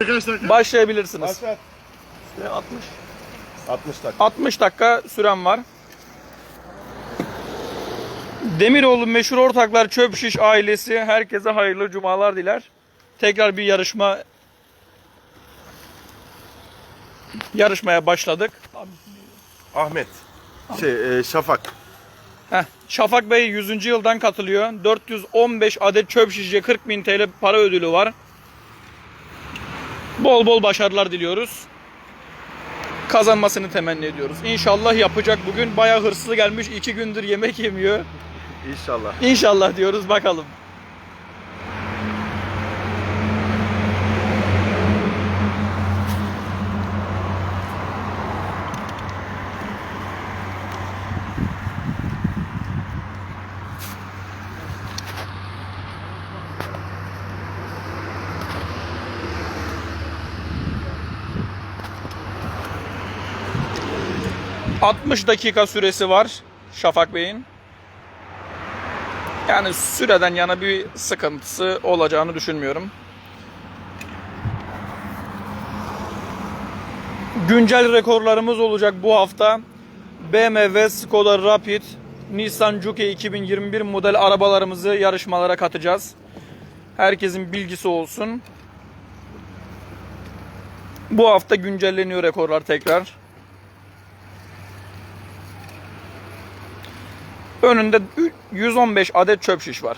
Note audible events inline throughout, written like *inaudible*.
Kaç dakika? Başlayabilirsiniz. Başlat. İşte 60. 60 dakika. 60 dakika süren var. Demiroğlu meşhur ortaklar çöp şiş ailesi herkese hayırlı cumalar diler. Tekrar bir yarışma yarışmaya başladık. Ahmet. Şey, e, Şafak. Heh, Şafak Bey 100. yıldan katılıyor. 415 adet çöp şişe 40 bin TL para ödülü var. Bol bol başarılar diliyoruz. Kazanmasını temenni ediyoruz. İnşallah yapacak bugün. Bayağı hırslı gelmiş. 2 gündür yemek yemiyor. İnşallah. İnşallah diyoruz bakalım. ...60 dakika süresi var Şafak Bey'in. Yani süreden yana bir sıkıntısı olacağını düşünmüyorum. Güncel rekorlarımız olacak bu hafta. BMW, Skoda Rapid, Nissan Juke 2021 model arabalarımızı yarışmalara katacağız. Herkesin bilgisi olsun. Bu hafta güncelleniyor rekorlar tekrar. Önünde 115 adet çöp şiş var.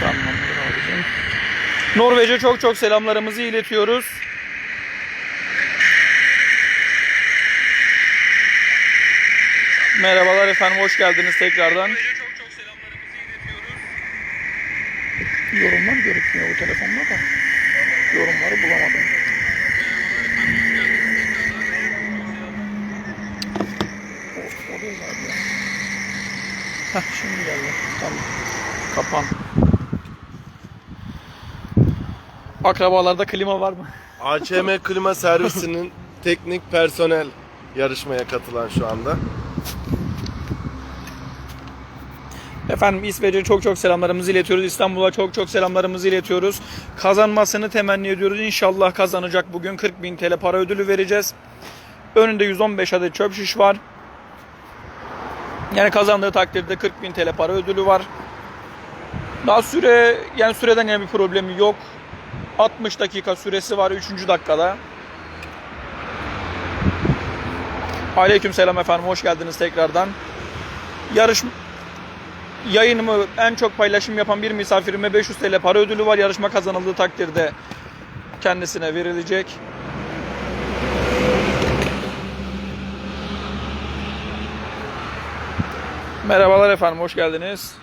Tamamdır abicim. Norveç'e çok çok selamlarımızı iletiyoruz. Merhabalar efendim, hoş geldiniz tekrardan. Yorumlar görükmüyor bu telefonda da. Yorumları bulamadım. O, o değil abi ya. Heh, şimdi geldi. Tamam. Kapan. Akrabalarda klima var mı? AÇM Klima Servisi'nin *laughs* teknik personel yarışmaya katılan şu anda. Efendim İsveç'e çok çok selamlarımızı iletiyoruz. İstanbul'a çok çok selamlarımızı iletiyoruz. Kazanmasını temenni ediyoruz. İnşallah kazanacak bugün 40 bin TL para ödülü vereceğiz. Önünde 115 adet çöp şiş var. Yani kazandığı takdirde 40 bin TL para ödülü var. Daha süre yani süreden yani bir problemi yok. 60 dakika süresi var 3. dakikada. Aleyküm selam efendim hoş geldiniz tekrardan. Yarış yayınımı en çok paylaşım yapan bir misafirime 500 TL para ödülü var. Yarışma kazanıldığı takdirde kendisine verilecek. Merhabalar efendim, hoş geldiniz.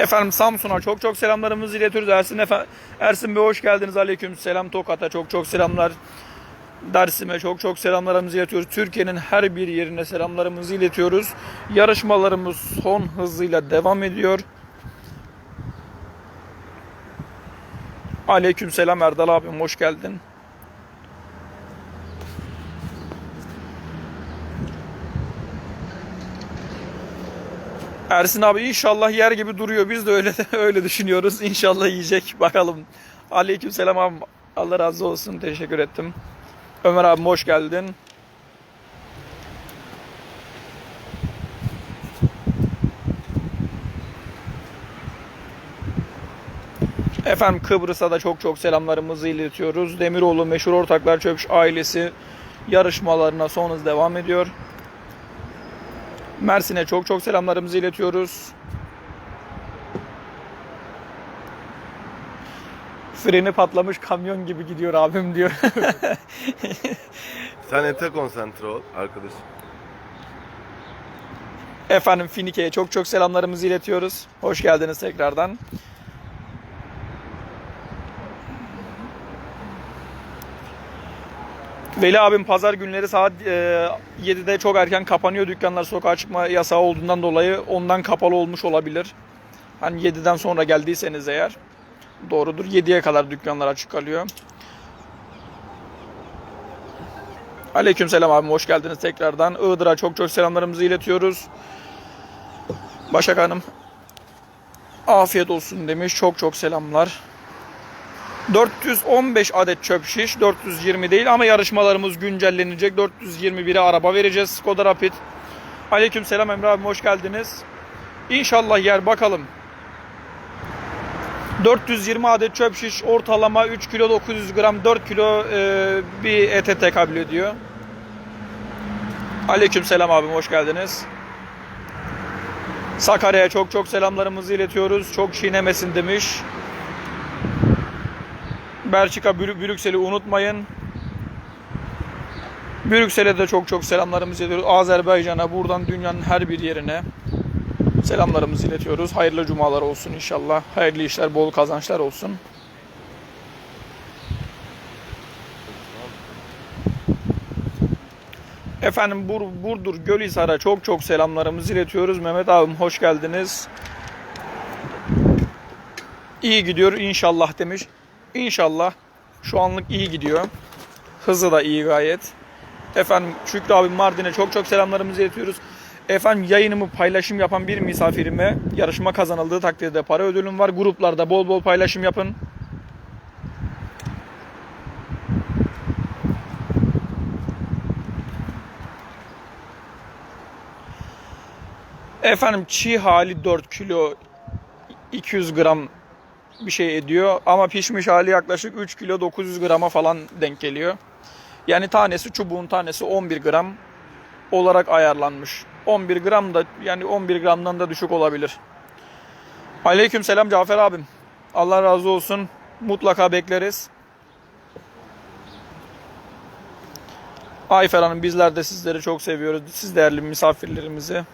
Efendim Samsun'a çok çok selamlarımızı iletiyoruz. Ersin, Efe- Ersin Bey hoş geldiniz. Aleyküm selam. Tokat'a çok çok selamlar. Dersim'e çok çok selamlarımızı iletiyoruz. Türkiye'nin her bir yerine selamlarımızı iletiyoruz. Yarışmalarımız son hızıyla devam ediyor. Aleyküm selam Erdal abim hoş geldin. Ersin abi inşallah yer gibi duruyor. Biz de öyle *laughs* öyle düşünüyoruz. İnşallah yiyecek. Bakalım. Aleyküm selam abi. Allah razı olsun. Teşekkür ettim. Ömer abim hoş geldin. Efendim Kıbrıs'a da çok çok selamlarımızı iletiyoruz. Demiroğlu Meşhur Ortaklar Çöpş ailesi yarışmalarına son hız devam ediyor. Mersin'e çok çok selamlarımızı iletiyoruz. Freni patlamış kamyon gibi gidiyor abim diyor. *laughs* Sen ete konsantre ol arkadaşım. Efendim Finike'ye çok çok selamlarımızı iletiyoruz. Hoş geldiniz tekrardan. Veli abim pazar günleri saat e, 7'de çok erken kapanıyor dükkanlar sokağa çıkma yasağı olduğundan dolayı ondan kapalı olmuş olabilir. Hani 7'den sonra geldiyseniz eğer doğrudur. 7'ye kadar dükkanlar açık kalıyor. Aleykümselam abim hoş geldiniz tekrardan. Iğdır'a çok çok selamlarımızı iletiyoruz. Başak Hanım afiyet olsun demiş. Çok çok selamlar. 415 adet çöp şiş, 420 değil ama yarışmalarımız güncellenecek. 421'e araba vereceğiz Skoda Rapid. Aleyküm selam Emre abim hoş geldiniz. İnşallah yer bakalım. 420 adet çöp şiş ortalama 3 kilo 900 gram 4 kilo e, bir ete tekabül ediyor. Aleyküm selam abim hoş geldiniz. Sakarya'ya çok çok selamlarımızı iletiyoruz. Çok çiğnemesin demiş. Belçika, Brü- Brüksel'i unutmayın. Brüksel'e de çok çok selamlarımızı iletiyoruz. Azerbaycan'a, buradan dünyanın her bir yerine selamlarımızı iletiyoruz. Hayırlı cumalar olsun inşallah. Hayırlı işler, bol kazançlar olsun. Efendim Bur Burdur Gölhisar'a çok çok selamlarımızı iletiyoruz. Mehmet abim hoş geldiniz. İyi gidiyor inşallah demiş. İnşallah şu anlık iyi gidiyor. Hızı da iyi gayet. Efendim Şükrü abim Mardin'e çok çok selamlarımızı iletiyoruz. Efendim yayınımı paylaşım yapan bir misafirime yarışma kazanıldığı takdirde para ödülüm var. Gruplarda bol bol paylaşım yapın. Efendim çiğ hali 4 kilo 200 gram bir şey ediyor ama pişmiş hali yaklaşık 3 kilo 900 grama falan denk geliyor. Yani tanesi çubuğun tanesi 11 gram olarak ayarlanmış. 11 gram da yani 11 gramdan da düşük olabilir. Aleyküm selam Cafer abim. Allah razı olsun. Mutlaka bekleriz. Ayfer Hanım bizler de sizleri çok seviyoruz. Siz değerli misafirlerimizi.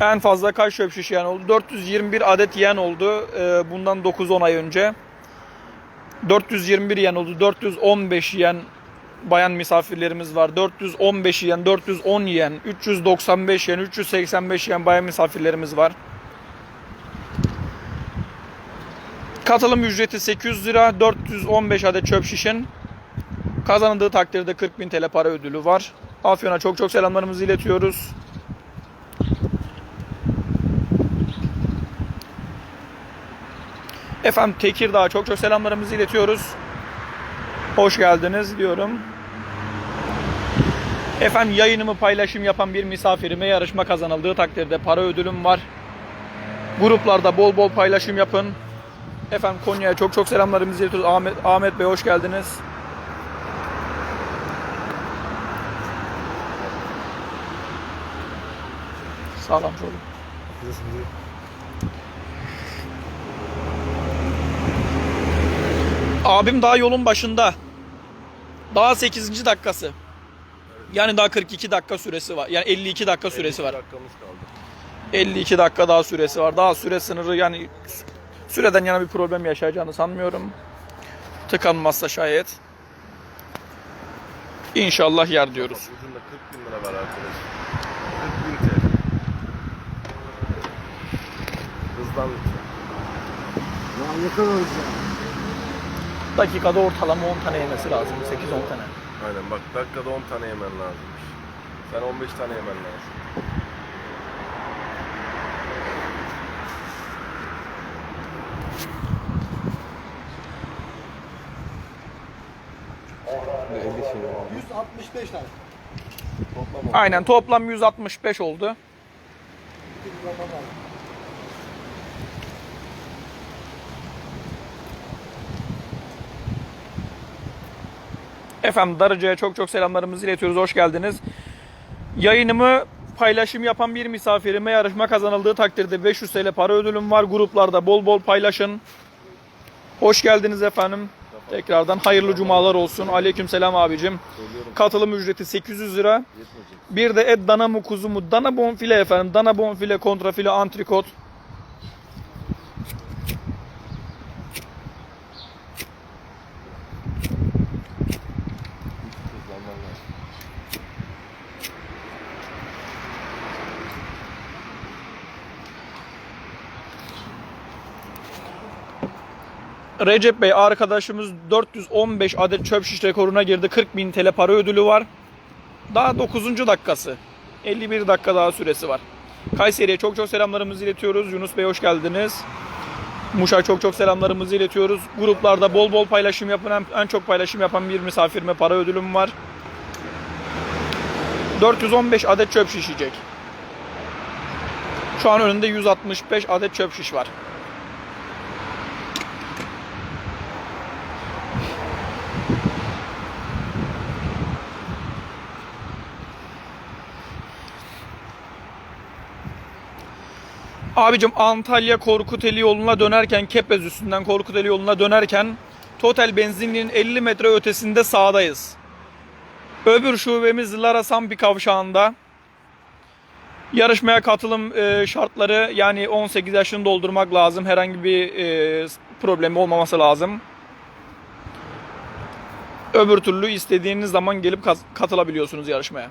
En fazla kaç çöp şiş yiyen oldu? 421 adet yiyen oldu e, bundan 9-10 ay önce. 421 yiyen oldu. 415 yiyen bayan misafirlerimiz var. 415 yiyen, 410 yiyen, 395 yiyen, 385 yiyen bayan misafirlerimiz var. Katılım ücreti 800 lira. 415 adet çöp şişin. Kazanıldığı takdirde 40.000 TL para ödülü var. Afyon'a çok çok selamlarımızı iletiyoruz. Efendim Tekirdağ'a çok çok selamlarımızı iletiyoruz. Hoş geldiniz diyorum. Efendim yayınımı paylaşım yapan bir misafirime yarışma kazanıldığı takdirde para ödülüm var. Gruplarda bol bol paylaşım yapın. Efendim Konya'ya çok çok selamlarımızı iletiyoruz. Ahmet, Ahmet Bey hoş geldiniz. Sağlam çocuk. Abim daha yolun başında. Daha 8. dakikası. Yani daha 42 dakika süresi var. Yani 52 dakika süresi var. dakikamız kaldı. 52 dakika daha süresi var. Daha süre sınırı yani süreden yana bir problem yaşayacağını sanmıyorum. Tıkanmazsa şayet. İnşallah yer diyoruz. Ucunda 40 bin lira var arkadaş. 40 bin TL. Hızlan lütfen. Ya ne kadar. Dakikada ortalama 10 tane yemesi lazım. 8-10 tane. Aynen bak dakikada 10 tane yemen lazımmış. Sen 15 tane yemen lazım. Ve 165 tane. Toplam Aynen toplam 165 oldu. Efendim Darıca'ya çok çok selamlarımızı iletiyoruz. Hoş geldiniz. Yayınımı paylaşım yapan bir misafirime yarışma kazanıldığı takdirde 500 TL para ödülüm var. Gruplarda bol bol paylaşın. Hoş geldiniz efendim. Tekrardan hayırlı cumalar olsun. Aleyküm selam abicim. Katılım ücreti 800 lira. Bir de et dana mı kuzu mu? Dana bonfile efendim. Dana bonfile, kontrafile, antrikot. Recep Bey arkadaşımız 415 adet çöp şiş rekoruna girdi. 40.000 TL para ödülü var. Daha 9. dakikası. 51 dakika daha süresi var. Kayseri'ye çok çok selamlarımızı iletiyoruz. Yunus Bey hoş geldiniz. Muş'a çok çok selamlarımızı iletiyoruz. Gruplarda bol bol paylaşım yapan, en- çok paylaşım yapan bir misafirime para ödülüm var. 415 adet çöp şiş yiyecek. Şu an önünde 165 adet çöp şiş var. Abicim Antalya Korkuteli yoluna dönerken Kepez üstünden Korkuteli yoluna dönerken Total benzinliğin 50 metre ötesinde sağdayız. Öbür şubemiz Lara Sampi kavşağında. Yarışmaya katılım e, şartları yani 18 yaşını doldurmak lazım. Herhangi bir e, problemi olmaması lazım. Öbür türlü istediğiniz zaman gelip katılabiliyorsunuz yarışmaya.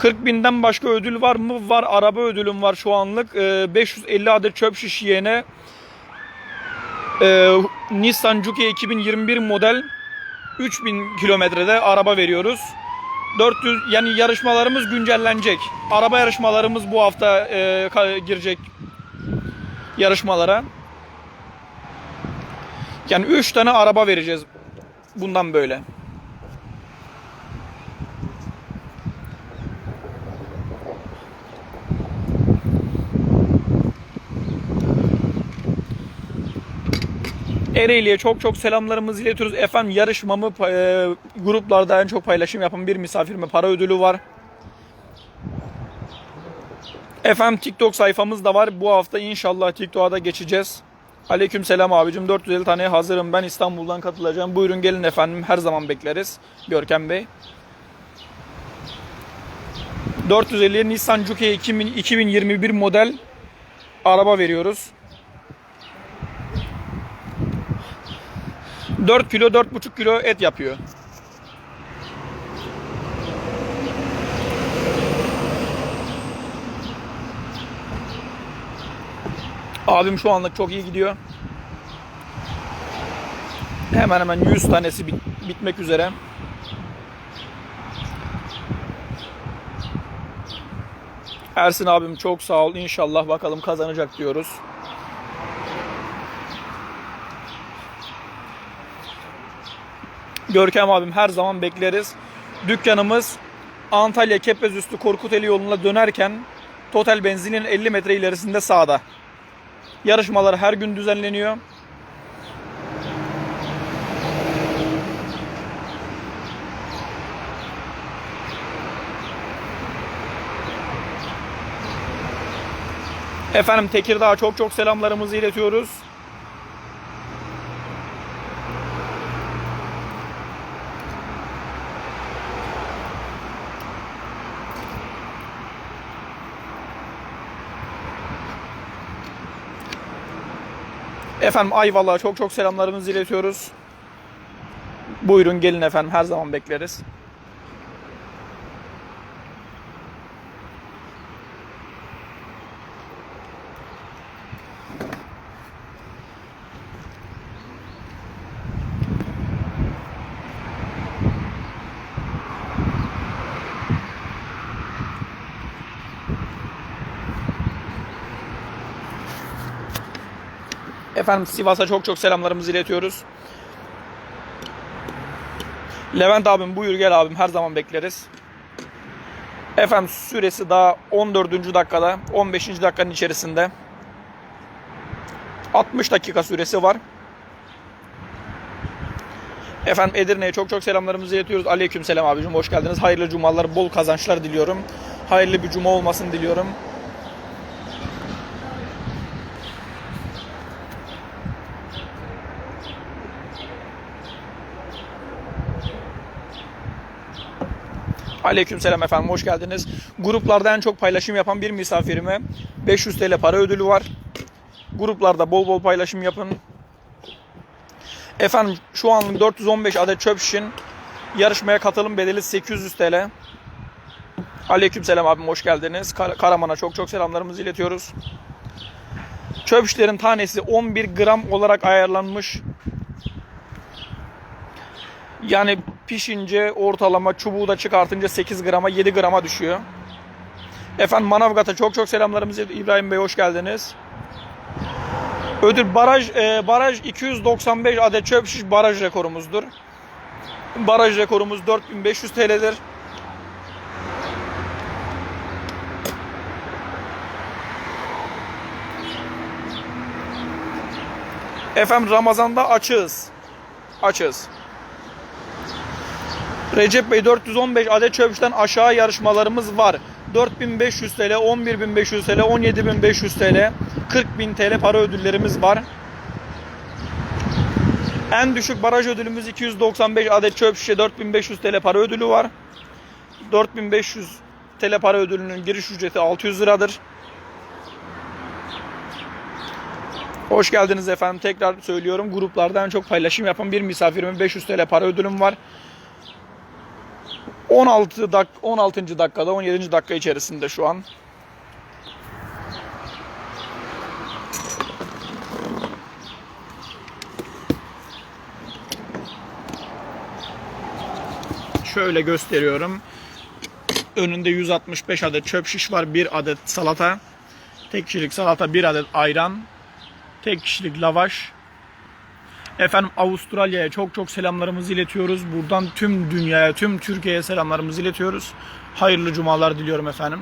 40 binden başka ödül var mı? Var. Araba ödülüm var şu anlık. Ee, 550 adet çöp şiş yiyene ee, Nissan Juke 2021 model 3000 kilometrede araba veriyoruz. 400 yani yarışmalarımız güncellenecek. Araba yarışmalarımız bu hafta ka- girecek yarışmalara. Yani 3 tane araba vereceğiz bundan böyle. Ereğli'ye çok çok selamlarımızı iletiyoruz. Efendim yarışmamı e, gruplarda en çok paylaşım yapan bir misafirime para ödülü var. Efendim TikTok sayfamız da var. Bu hafta inşallah TikTok'a da geçeceğiz. Aleyküm selam abicim. 450 tane hazırım. Ben İstanbul'dan katılacağım. Buyurun gelin efendim. Her zaman bekleriz. Görkem Bey. 450 Nissan Juke 2000 2021 model araba veriyoruz. 4 kilo 4,5 kilo et yapıyor. Abim şu anlık çok iyi gidiyor. Hemen hemen 100 tanesi bit- bitmek üzere. Ersin abim çok sağ ol. İnşallah bakalım kazanacak diyoruz. Görkem abim her zaman bekleriz. Dükkanımız Antalya Kepezüstü Korkuteli yoluna dönerken Total benzinin 50 metre ilerisinde sağda. Yarışmalar her gün düzenleniyor. Efendim Tekirdağ'a çok çok selamlarımızı iletiyoruz. Efendim Ayvalık'a çok çok selamlarımızı iletiyoruz. Buyurun gelin efendim her zaman bekleriz. Efendim Sivas'a çok çok selamlarımızı iletiyoruz. Levent abim buyur gel abim her zaman bekleriz. Efendim süresi daha 14. dakikada 15. dakikanın içerisinde 60 dakika süresi var. Efendim Edirne'ye çok çok selamlarımızı iletiyoruz. Aleyküm selam abicim hoş geldiniz. Hayırlı cumalar, bol kazançlar diliyorum. Hayırlı bir cuma olmasını diliyorum. Aleykümselam efendim hoş geldiniz. Gruplarda en çok paylaşım yapan bir misafirime 500 TL para ödülü var. Gruplarda bol bol paylaşım yapın. Efendim şu an 415 adet çöp şişin yarışmaya katılım bedeli 800 TL. Aleykümselam abim hoş geldiniz. Kar- Karaman'a çok çok selamlarımızı iletiyoruz. Çöp şişlerin tanesi 11 gram olarak ayarlanmış. Yani pişince ortalama çubuğu da çıkartınca 8 grama 7 grama düşüyor. Efendim Manavgat'a çok çok selamlarımız İbrahim Bey hoş geldiniz. Ödül baraj e, baraj 295 adet çöp şiş baraj rekorumuzdur. Baraj rekorumuz 4500 TL'dir. Efendim Ramazan'da açığız. Açığız. Recep Bey 415 adet çöpüşten aşağı yarışmalarımız var. 4500 TL, 11500 TL, 17500 TL, 40000 TL para ödüllerimiz var. En düşük baraj ödülümüz 295 adet çöp şişe 4500 TL para ödülü var. 4500 TL para ödülünün giriş ücreti 600 liradır. Hoş geldiniz efendim. Tekrar söylüyorum. Gruplarda en çok paylaşım yapan bir misafirimin 500 TL para ödülüm var. 16 dak 16. dakikada 17. dakika içerisinde şu an. Şöyle gösteriyorum. Önünde 165 adet çöp şiş var. 1 adet salata. Tek kişilik salata, 1 adet ayran. Tek kişilik lavaş. Efendim Avustralya'ya çok çok selamlarımızı iletiyoruz. Buradan tüm dünyaya, tüm Türkiye'ye selamlarımızı iletiyoruz. Hayırlı cumalar diliyorum efendim.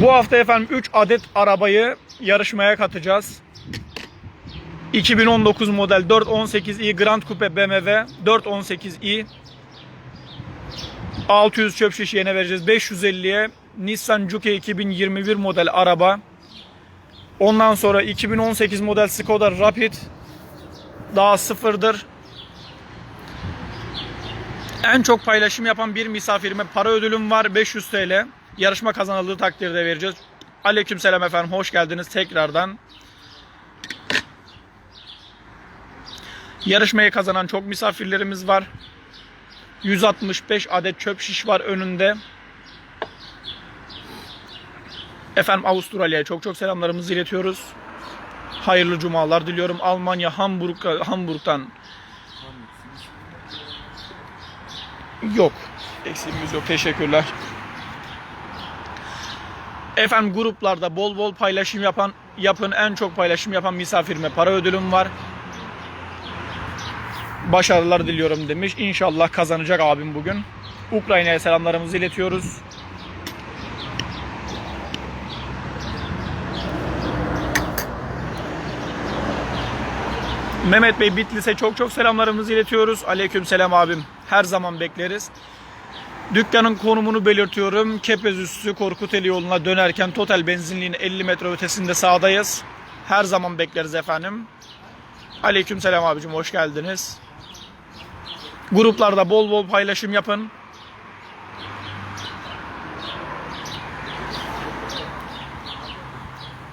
Bu hafta efendim 3 adet arabayı yarışmaya katacağız. 2019 model 418i Grand Coupe BMW 418i 600 çöp şiş yerine vereceğiz. 550'ye Nissan Juke 2021 model araba. Ondan sonra 2018 model Skoda Rapid. Daha sıfırdır. En çok paylaşım yapan bir misafirime para ödülüm var 500 TL. Yarışma kazanıldığı takdirde vereceğiz. Aleykümselam efendim hoş geldiniz tekrardan. Yarışmayı kazanan çok misafirlerimiz var. 165 adet çöp şiş var önünde. Efendim Avustralya'ya çok çok selamlarımızı iletiyoruz. Hayırlı cumalar diliyorum. Almanya Hamburg Hamburg'dan yok. Eksiğimiz yok. Teşekkürler. Efendim gruplarda bol bol paylaşım yapan yapın en çok paylaşım yapan misafirime para ödülüm var. Başarılar diliyorum demiş. İnşallah kazanacak abim bugün. Ukrayna'ya selamlarımızı iletiyoruz. Mehmet Bey Bitlis'e çok çok selamlarımızı iletiyoruz. Aleyküm selam abim. Her zaman bekleriz. Dükkanın konumunu belirtiyorum. Kepez üstü Korkuteli yoluna dönerken Total benzinliğin 50 metre ötesinde sağdayız. Her zaman bekleriz efendim. Aleyküm selam abicim hoş geldiniz. Gruplarda bol bol paylaşım yapın.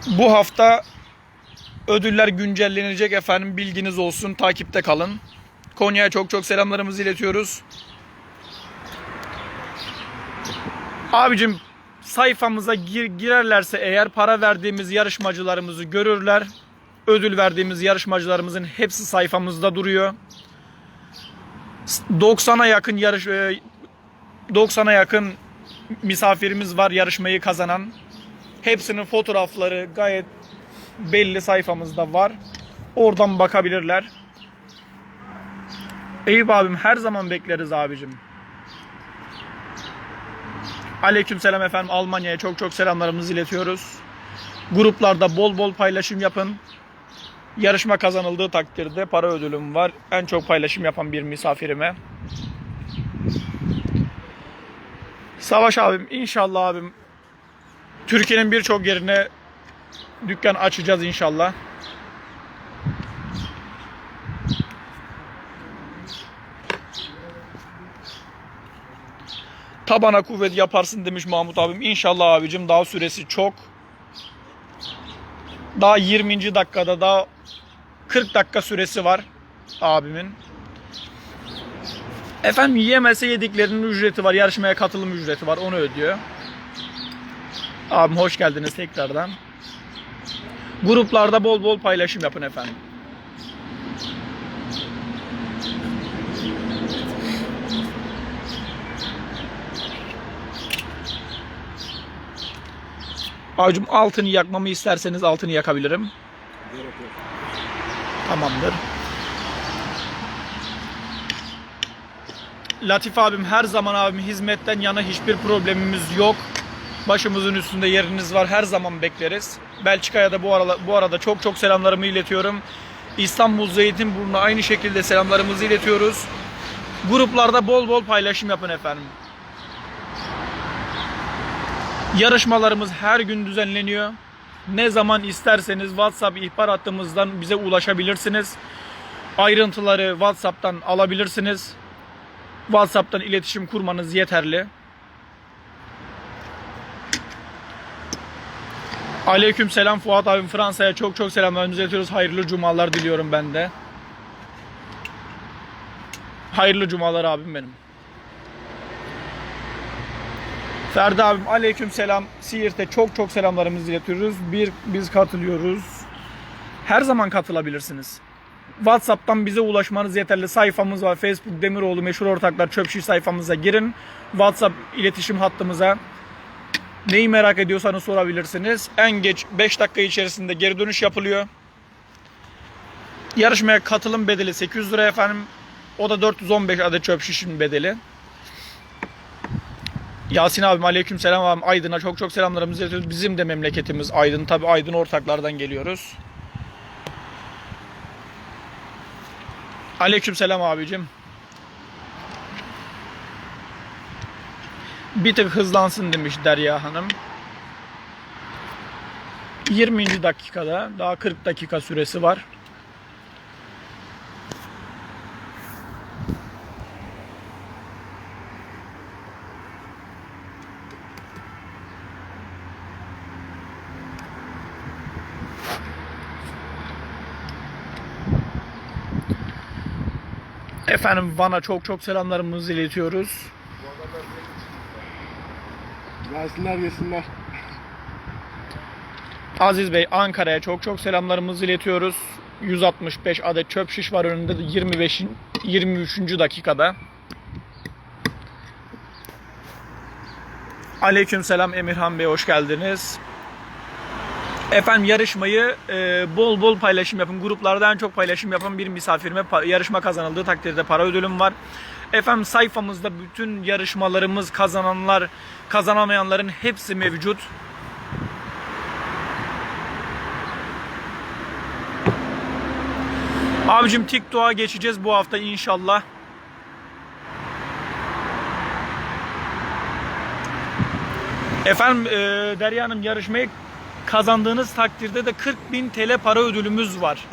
Bu hafta ödüller güncellenecek efendim bilginiz olsun takipte kalın. Konya'ya çok çok selamlarımızı iletiyoruz. Abicim sayfamıza gir, girerlerse eğer para verdiğimiz yarışmacılarımızı görürler. Ödül verdiğimiz yarışmacılarımızın hepsi sayfamızda duruyor. 90'a yakın yarış 90'a yakın misafirimiz var yarışmayı kazanan. Hepsinin fotoğrafları gayet belli sayfamızda var. Oradan bakabilirler. Eyüp abim her zaman bekleriz abicim. Aleykümselam efendim Almanya'ya çok çok selamlarımızı iletiyoruz. Gruplarda bol bol paylaşım yapın. Yarışma kazanıldığı takdirde para ödülüm var. En çok paylaşım yapan bir misafirime. Savaş abim inşallah abim Türkiye'nin birçok yerine dükkan açacağız inşallah. Tabana kuvvet yaparsın demiş Mahmut abim. İnşallah abicim daha süresi çok. Daha 20. dakikada daha 40 dakika süresi var abimin. Efendim yiyemezse yediklerinin ücreti var. Yarışmaya katılım ücreti var. Onu ödüyor. Abim hoş geldiniz tekrardan. Gruplarda bol bol paylaşım yapın efendim. Acım altını yakmamı isterseniz altını yakabilirim. Tamamdır. Latif abim her zaman abim hizmetten yana hiçbir problemimiz yok. Başımızın üstünde yeriniz var. Her zaman bekleriz. Belçika'ya da bu arada, bu arada çok çok selamlarımı iletiyorum. İstanbul Zeytinburnu'na aynı şekilde selamlarımızı iletiyoruz. Gruplarda bol bol paylaşım yapın efendim. Yarışmalarımız her gün düzenleniyor. Ne zaman isterseniz WhatsApp ihbar hattımızdan bize ulaşabilirsiniz. Ayrıntıları WhatsApp'tan alabilirsiniz. WhatsApp'tan iletişim kurmanız yeterli. Aleyküm selam Fuat abim Fransa'ya çok çok selamlarımızı iletiyoruz. Hayırlı cumalar diliyorum ben de. Hayırlı cumalar abim benim. Ferdi abim aleyküm selam. Siirt'e çok çok selamlarımızı iletiyoruz. Bir biz katılıyoruz. Her zaman katılabilirsiniz. WhatsApp'tan bize ulaşmanız yeterli. Sayfamız var. Facebook Demiroğlu Meşhur Ortaklar Çöp Şiş sayfamıza girin. WhatsApp iletişim hattımıza neyi merak ediyorsanız sorabilirsiniz. En geç 5 dakika içerisinde geri dönüş yapılıyor. Yarışmaya katılım bedeli 800 lira efendim. O da 415 adet çöp şişin bedeli. Yasin abim aleyküm selam abim Aydın'a çok çok selamlarımızı iletiyoruz. Bizim de memleketimiz Aydın. Tabi Aydın ortaklardan geliyoruz. Aleyküm selam abicim. Bir tık hızlansın demiş Derya Hanım. 20. dakikada daha 40 dakika süresi var. Efendim Van'a çok çok selamlarımızı iletiyoruz. Gelsinler yesinler. Aziz Bey Ankara'ya çok çok selamlarımızı iletiyoruz. 165 adet çöp şiş var önünde de 25 23. dakikada. Aleyküm selam Emirhan Bey hoş geldiniz. Efendim yarışmayı e, bol bol paylaşım yapın. Gruplarda en çok paylaşım yapan bir misafirime yarışma kazanıldığı takdirde para ödülüm var. Efendim sayfamızda bütün yarışmalarımız kazananlar, kazanamayanların hepsi mevcut. Abicim TikTok'a geçeceğiz bu hafta inşallah. Efendim e, Derya Hanım yarışmayı kazandığınız takdirde de 40.000 TL para ödülümüz var.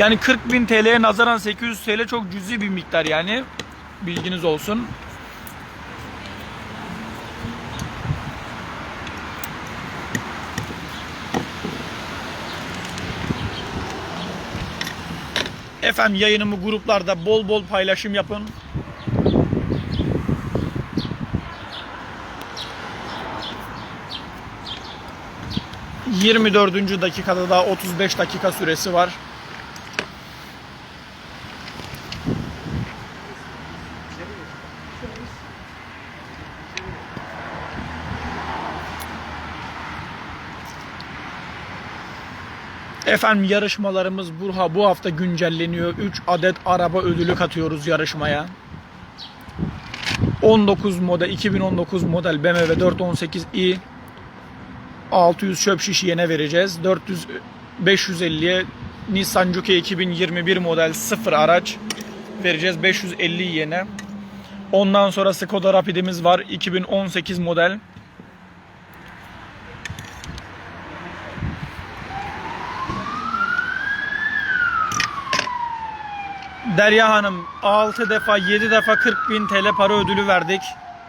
Yani 40.000 TL'ye nazaran 800 TL çok cüzi bir miktar yani. Bilginiz olsun. Efendim yayınımı gruplarda bol bol paylaşım yapın. ...24. dakikada daha 35 dakika süresi var. Efendim yarışmalarımız bu, bu hafta güncelleniyor. 3 adet araba ödülü katıyoruz yarışmaya. 19 model 2019 model BMW 418i 600 çöp şiş yene vereceğiz. 400 550'ye Nissan Juke 2021 model 0 araç vereceğiz 550 yene. Ondan sonra Skoda Rapid'imiz var 2018 model. Derya Hanım 6 defa 7 defa 40 bin TL para ödülü verdik.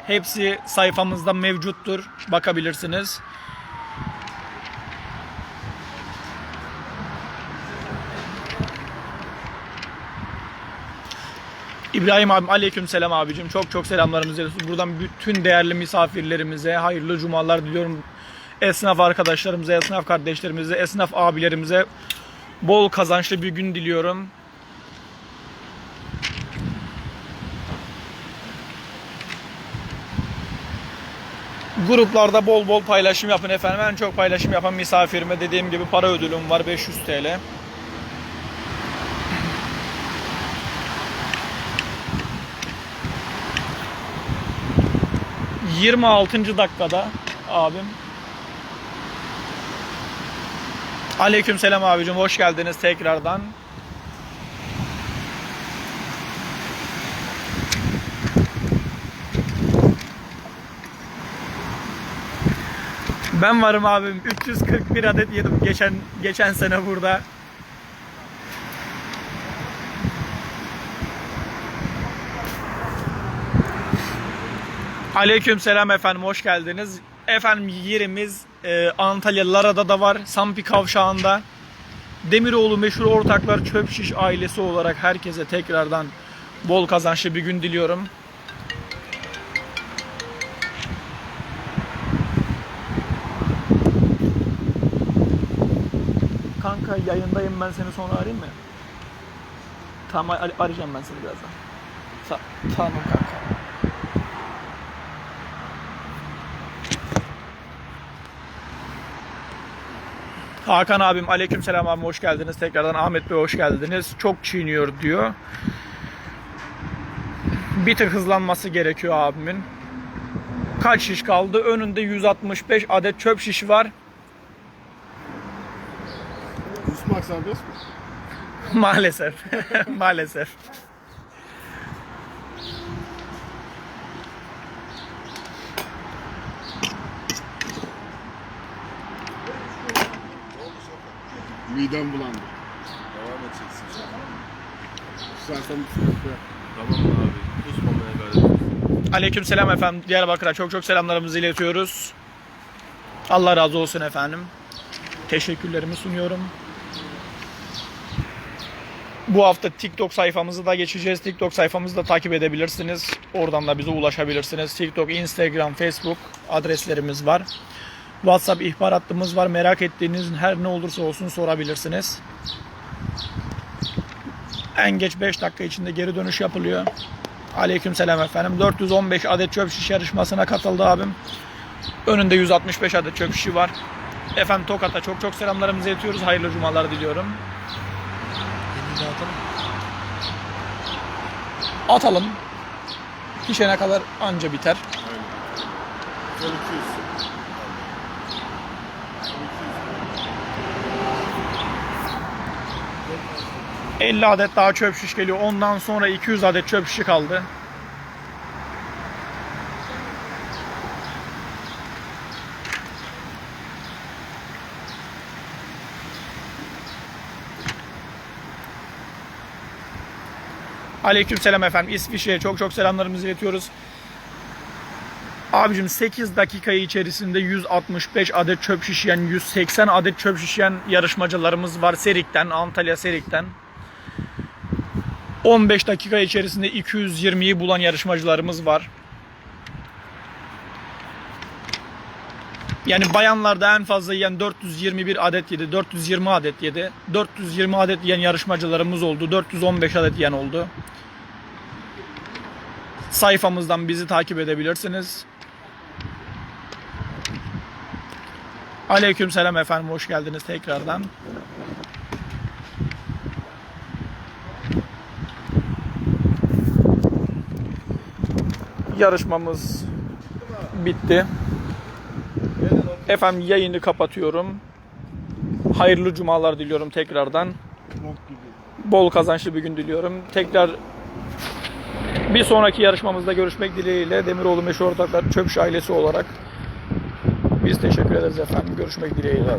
Hepsi sayfamızda mevcuttur. Bakabilirsiniz. İbrahim abim aleyküm selam abicim. Çok çok selamlarımızı iletiyoruz. Buradan bütün değerli misafirlerimize hayırlı cumalar diliyorum. Esnaf arkadaşlarımıza, esnaf kardeşlerimize, esnaf abilerimize bol kazançlı bir gün diliyorum. Gruplarda bol bol paylaşım yapın efendim. En çok paylaşım yapan misafirime dediğim gibi para ödülüm var 500 TL. ...26. dakikada abim. Aleyküm selam abicim hoş geldiniz tekrardan. Ben varım abim. 341 adet yedim geçen geçen sene burada. Aleyküm selam efendim hoş geldiniz. Efendim yerimiz e, Antalya Lara'da da var. Sampi kavşağında. Demiroğlu meşhur ortaklar çöp şiş ailesi olarak herkese tekrardan bol kazançlı bir gün diliyorum. Yayındayım ben seni sonra arayayım mı? Tamam ar- arayacağım ben seni birazdan. Ta- tamam kanka. Hakan abim aleykümselam abim hoş geldiniz. Tekrardan Ahmet Bey hoş geldiniz. Çok çiğniyor diyor. Bir tık hızlanması gerekiyor abimin. Kaç şiş kaldı? Önünde 165 adet çöp şişi var. Kusmak serbest mi? Maalesef. *laughs* Maalesef. Midem bulandı. Devam edeceksin sen. İstersen bir sıkıntı yok. Tamam abi? Kusmamaya gayret et. Aleykümselam efendim. Diyarbakır'a çok çok selamlarımızı iletiyoruz. Allah razı olsun efendim. Teşekkürlerimi sunuyorum. Bu hafta TikTok sayfamızı da geçeceğiz. TikTok sayfamızı da takip edebilirsiniz. Oradan da bize ulaşabilirsiniz. TikTok, Instagram, Facebook adreslerimiz var. WhatsApp ihbar hattımız var. Merak ettiğiniz her ne olursa olsun sorabilirsiniz. En geç 5 dakika içinde geri dönüş yapılıyor. Aleykümselam efendim. 415 adet çöp şiş yarışmasına katıldı abim. Önünde 165 adet çöp şişi var. Efendim Tokat'a çok çok selamlarımızı iletiyoruz. Hayırlı cumalar diliyorum. Atalım. Pişene kadar anca biter. Aynen. Son 200. 50 adet daha çöp şiş geliyor. Ondan sonra 200 adet çöp şişi kaldı. Aleykümselam efendim. İsviçre'ye çok çok selamlarımızı iletiyoruz. Abicim 8 dakika içerisinde 165 adet çöp şişeyen, 180 adet çöp şişeyen yarışmacılarımız var Serik'ten, Antalya Serik'ten. 15 dakika içerisinde 220'yi bulan yarışmacılarımız var. Yani bayanlarda en fazla yiyen 421 adet yedi, 420 adet yedi. 420 adet yiyen yarışmacılarımız oldu, 415 adet yiyen oldu. Sayfamızdan bizi takip edebilirsiniz. Aleykümselam efendim, hoş geldiniz tekrardan. Yarışmamız bitti. Efendim yayını kapatıyorum. Hayırlı cumalar diliyorum tekrardan. Bol kazançlı bir gün diliyorum. Tekrar bir sonraki yarışmamızda görüşmek dileğiyle Demiroğlu Meşhur Ortaklar Çöpş ailesi olarak biz teşekkür ederiz efendim. Görüşmek dileğiyle.